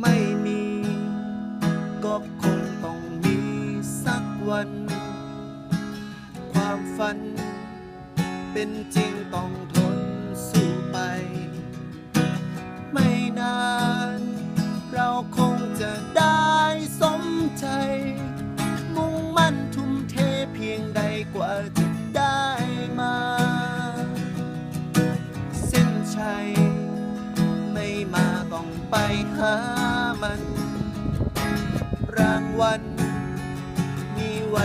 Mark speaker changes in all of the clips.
Speaker 1: ไม่มี ก็คงต้องมีสักวัน ความฝัน เป็นจริงต้องทนสู้ไป ไม่นาน ไปหามัน รางวัลมีไว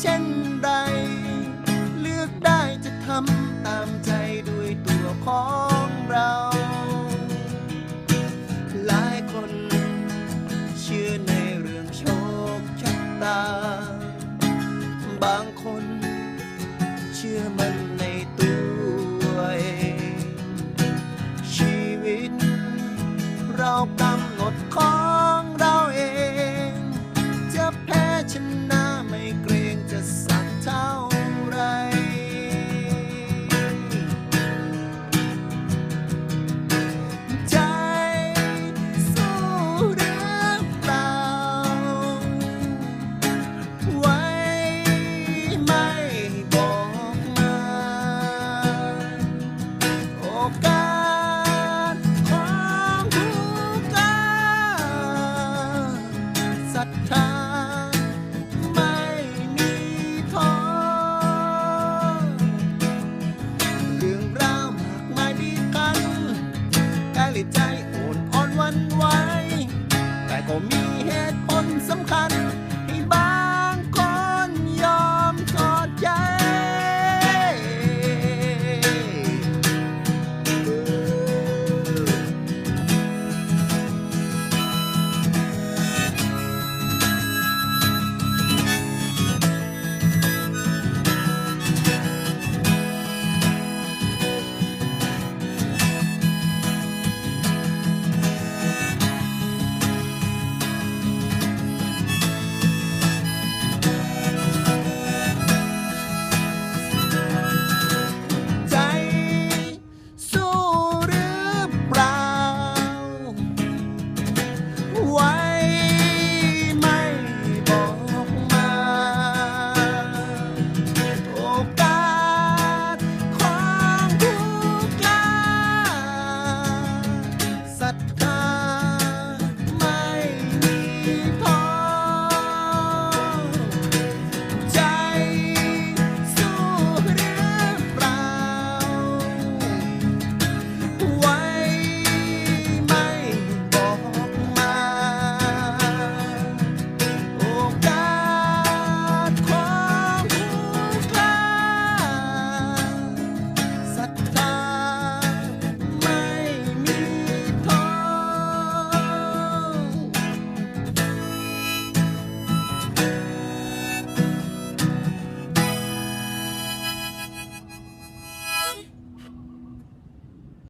Speaker 1: เช่นใด เลือกได้จะทำตามใจด้วยตัวของเรา หลายคนเชื่อในเรื่องโชคชะตา บาง ติดใจอ่อนอ่อนวันไหวแต่ก็มีเหตุผลสำคัญ